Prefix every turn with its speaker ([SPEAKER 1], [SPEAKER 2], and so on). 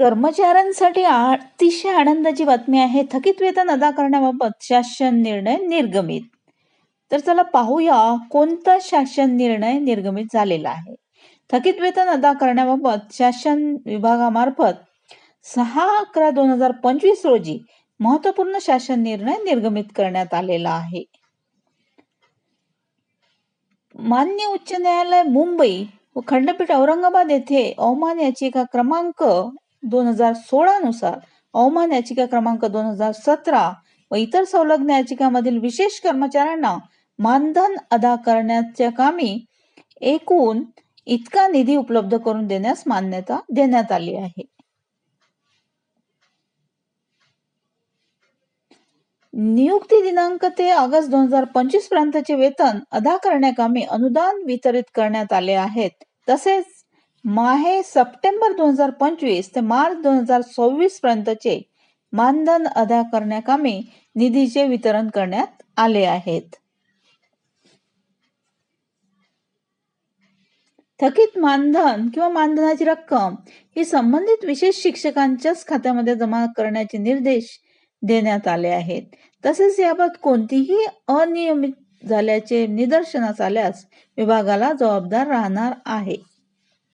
[SPEAKER 1] कर्मचाऱ्यांसाठी अतिशय आनंदाची बातमी आहे. थकीत वेतन अदा करण्याबाबत शासन निर्णय निर्गमित. तर चला पाहूया कोणता शासन निर्णय निर्गमित झालेला आहे. थकीत वेतन अदा करण्याबाबत शासन विभागामार्फत सहा अकरा दोन हजार पंचवीस रोजी महत्त्वपूर्ण शासन निर्णय निर्गमित करण्यात आलेला आहे. मान्य उच्च न्यायालय मुंबई व खंडपीठ औरंगाबाद येथे अवमान याचिका क्रमांक दोन हजार सोळा नुसार अवमान याचिका क्रमांक दोन हजार सतरा व इतर संलग्न याचिकामधील विशेष कर्मचाऱ्यांना मानधन अदा करण्याच्या कामी एकूण इतका निधी उपलब्ध करून देण्यास मान्यता देण्यात आली आहे. नियुक्ती दिनांक ते ऑगस्ट दोन हजार पंचवीस पर्यंतचे वेतन अदा करण्याकामी अनुदान वितरित करण्यात आले आहेत. तसेच माहे सप्टेंबर दोन हजार पंचवीस ते मार्च दोन हजार सव्वीस पर्यंतचे मानधन अदा करण्याकामी निधीचे वितरण करण्यात आले आहेत. थकीत मानधन किंवा मानधनाची रक्कम ही संबंधित विशेष शिक्षकांच्याच खात्यामध्ये जमा करण्याचे निर्देश देण्यात आले आहेत. तसेच याबाबत कोणतीही अनियमित झाल्याचे निदर्शनास आल्यास विभागाला जबाबदार राहणार आहे.